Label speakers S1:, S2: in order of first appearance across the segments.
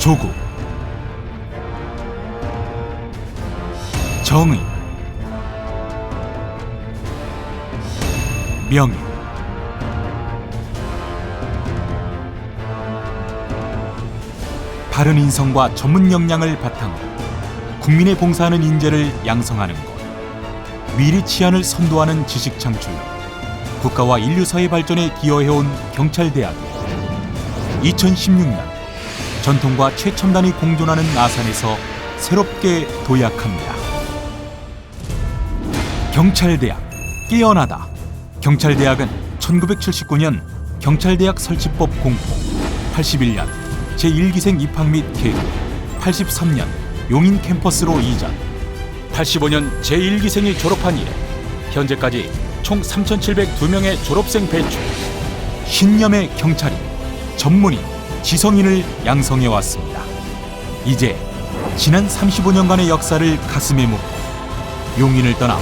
S1: 조국. 정의. 명예. 바른 인성과 전문 역량을 바탕으로 국민에 봉사하는 인재를 양성하는 것 미리 치안을 선도하는 지식 창출 국가와 인류 사회 발전에 기여해온 경찰대학이 2016년 전통과 최첨단이 공존하는 아산에서 새롭게 도약합니다. 경찰대학 깨어나다. 경찰대학은 1979년 경찰대학 설치법 공포, 81년 제1기생 입학 및 개교, 83년 용인 캠퍼스로 이전, 85년 제1기생이 졸업한 이래 현재까지 총 3,702명의 졸업생 배출, 신념의 경찰인, 전문인, 지성인을 양성해 왔습니다. 이제 지난 35년간의 역사를 가슴에 묻고 용인을 떠나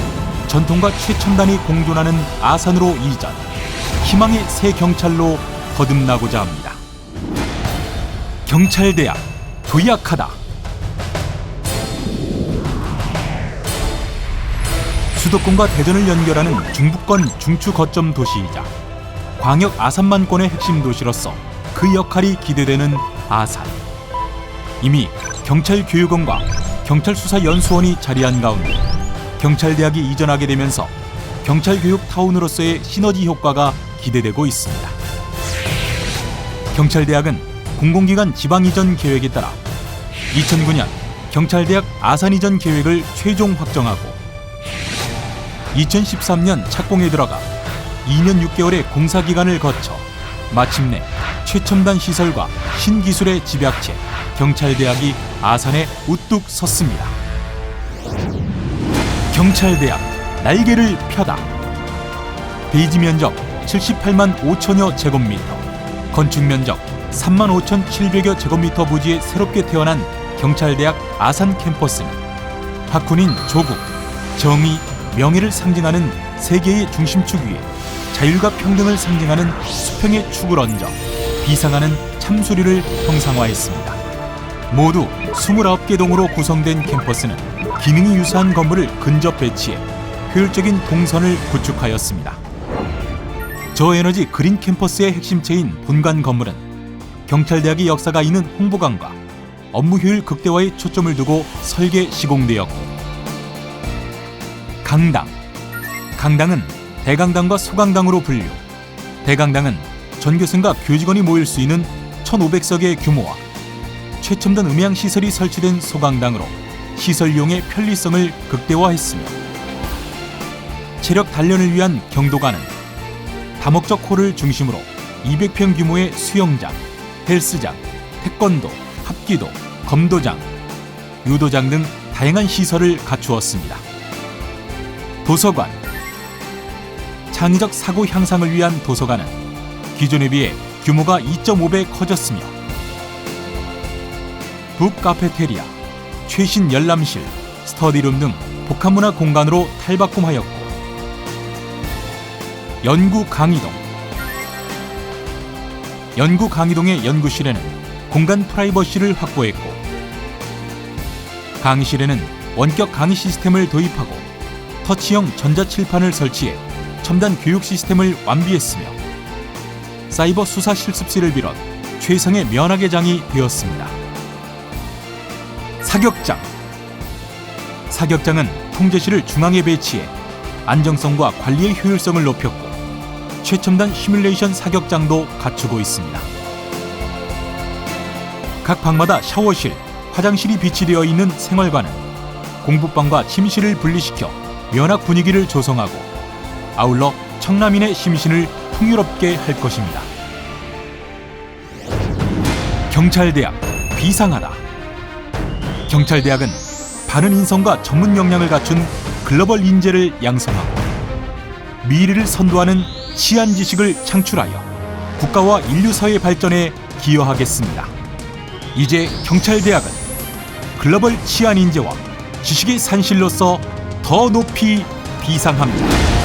S1: 전통과 최첨단이 공존하는 아산으로 이전, 희망의 새 경찰로 거듭나고자 합니다. 경찰대학 도약하다. 수도권과 대전을 연결하는 중부권 중추 거점 도시이자 광역 아산만권의 핵심 도시로서 그 역할이 기대되는 아산. 이미 경찰교육원과 경찰수사연수원이 자리한 가운데 경찰대학이 이전하게 되면서 경찰교육 타운으로서의 시너지 효과가 기대되고 있습니다. 경찰대학은 공공기관 지방 이전 계획에 따라 2009년 경찰대학 아산 이전 계획을 최종 확정하고 2013년 착공에 들어가 2년 6개월의 공사 기간을 거쳐 마침내 최첨단 시설과 신기술의 집약체 경찰대학이 아산에 우뚝 섰습니다. 경찰대학 날개를 펴다. 대지 면적 78만 5천여 제곱미터, 건축 면적 3만 5천7백여 제곱미터 부지에 새롭게 태어난 경찰대학 아산 캠퍼스는 학군인 조국, 정의, 명예를 상징하는 세계의 중심축 위에 자율과 평등을 상징하는 수평의 축을 얹어 비상하는 참수리를 형상화했습니다. 모두 29개 동으로 구성된 캠퍼스는 기능이 유사한 건물을 근접 배치해 효율적인 동선을 구축하였습니다. 저에너지 그린 캠퍼스의 핵심체인 본관 건물은 경찰대학의 역사가 있는 홍보관과 업무 효율 극대화에 초점을 두고 설계 시공되었고 강당 강당은 대강당과 소강당으로 분류 대강당은 전교생과 교직원이 모일 수 있는 1,500석의 규모와 최첨단 음향 시설이 설치된 소강당으로 시설 이용의 편리성을 극대화했으며 체력 단련을 위한 경도관은 다목적 홀을 중심으로 200평 규모의 수영장, 헬스장, 태권도, 합기도, 검도장, 유도장 등 다양한 시설을 갖추었습니다. 도서관 창의적 사고 향상을 위한 도서관은 기존에 비해 규모가 2.5배 커졌으며 북 카페테리아, 최신 열람실, 스터디룸 등 복합문화 공간으로 탈바꿈하였고 연구 강의동. 연구 강의동의 연구실에는 공간 프라이버시를 확보했고 강의실에는 원격 강의 시스템을 도입하고 터치형 전자칠판을 설치해 첨단 교육 시스템을 완비했으며 사이버 수사 실습실을 비롯 최상의 면학의장이 되었습니다. 사격장 사격장은 통제실을 중앙에 배치해 안정성과 관리의 효율성을 높였고 최첨단 시뮬레이션 사격장도 갖추고 있습니다. 각 방마다 샤워실, 화장실이 비치되어 있는 생활관은 공부방과 침실을 분리시켜 면학 분위기를 조성하고 아울러 청남인의 심신을 풍요롭게 할 것입니다. 경찰대학 비상하다. 경찰대학은 바른 인성과 전문 역량을 갖춘 글로벌 인재를 양성하고 미래를 선도하는 치안 지식을 창출하여 국가와 인류 사회 발전에 기여하겠습니다. 이제 경찰대학은 글로벌 치안 인재와 지식의 산실로서 더 높이 비상합니다.